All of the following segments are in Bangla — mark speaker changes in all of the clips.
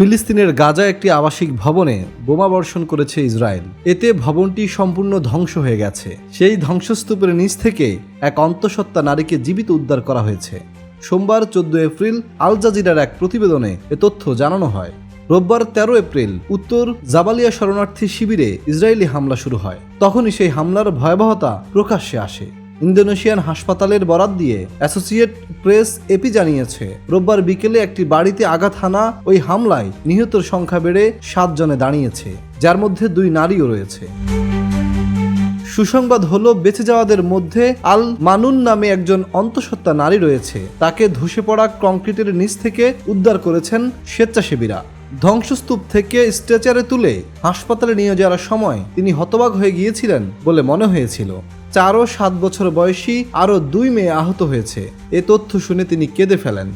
Speaker 1: ফিলিস্তিনের গাজা একটি আবাসিক ভবনে বোমা বর্ষণ করেছে ইসরায়েল। এতে ভবনটি সম্পূর্ণ ধ্বংস হয়ে গেছে। সেই ধ্বংসস্তূপের নিচ থেকে এক অন্তঃসত্ত্বা নারীকে জীবিত উদ্ধার করা হয়েছে। সোমবার চোদ্দ এপ্রিল আল জাজিরার এক প্রতিবেদনে এ তথ্য জানানো হয়। রোববার তেরো এপ্রিল উত্তর জাবালিয়া শরণার্থী শিবিরে ইসরায়েলি হামলা শুরু হয়। তখনই সেই হামলার ভয়াবহতা প্রকাশ্যে আসে। ইন্দোনেশিয়ান হাসপাতালের বরাত দিয়ে অ্যাসোসিয়েট প্রেস এপি জানিয়েছে, রোববার বিকেলে একটি বাড়িতে আঘাত হানা ওই হামলায় নিহতের সংখ্যা বেড়ে সাত জনে দাঁড়িয়েছে, যার মধ্যে দুই নারীও রয়েছে। সুসংবাদ হলো, বেঁচে যাওয়াদের মধ্যে আল মানুন নামে একজন অন্তঃসত্ত্বা নারী রয়েছে, তাকে ধসে পড়া কংক্রিটের নিচ থেকে উদ্ধার করেছেন স্বেচ্ছাসেবীরা। ধ্বংসস্তূপ থেকে স্ট্রেচারে তুলে হাসপাতালে নিয়ে যাওয়ার সময় তিনি হতবাক হয়ে গিয়েছিলেন বলে মনে হয়েছিল। চার ও সাত বছর বয়সী আরও দুই মেয়ে আহত হয়েছে। এ তথ্য শুনে তিনি কেঁদে ফেলেন।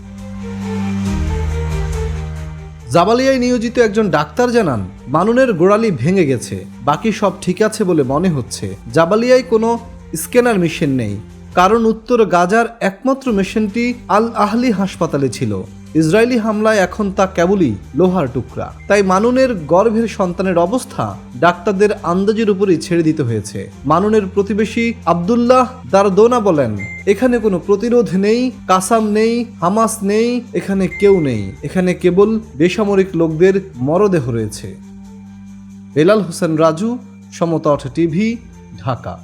Speaker 1: জাবালিয়ায় নিয়োজিত একজন ডাক্তার জানান, মানুনের গোড়ালি ভেঙে গেছে। বাকি সব ঠিক আছে বলে মনে হচ্ছে। জাবালিয়ায় কোনো স্ক্যানার মেশিন নেই। কারণ উত্তর গাজার একমাত্র মেশিনটি আল আহলি হাসপাতালে ছিল। ইসরায়েলি হামলায় এখন তা কেবলই লোহার টুকরা। তাই মানুনের গর্ভের সন্তানের অবস্থা ডাক্তারদের আন্দাজের উপরই ছেড়ে দিতে হয়েছে। মানুনের প্রতিবেশী আবদুল্লাহ দারদোনা বলেন, এখানে কোনো প্রতিরোধ নেই, কাসাম নেই, হামাস নেই, এখানে কেউ নেই। এখানে কেবল বেসামরিক লোকদের মরদেহ রয়েছে। বেলাল হোসেন রাজু, সমতট টিভি, ঢাকা।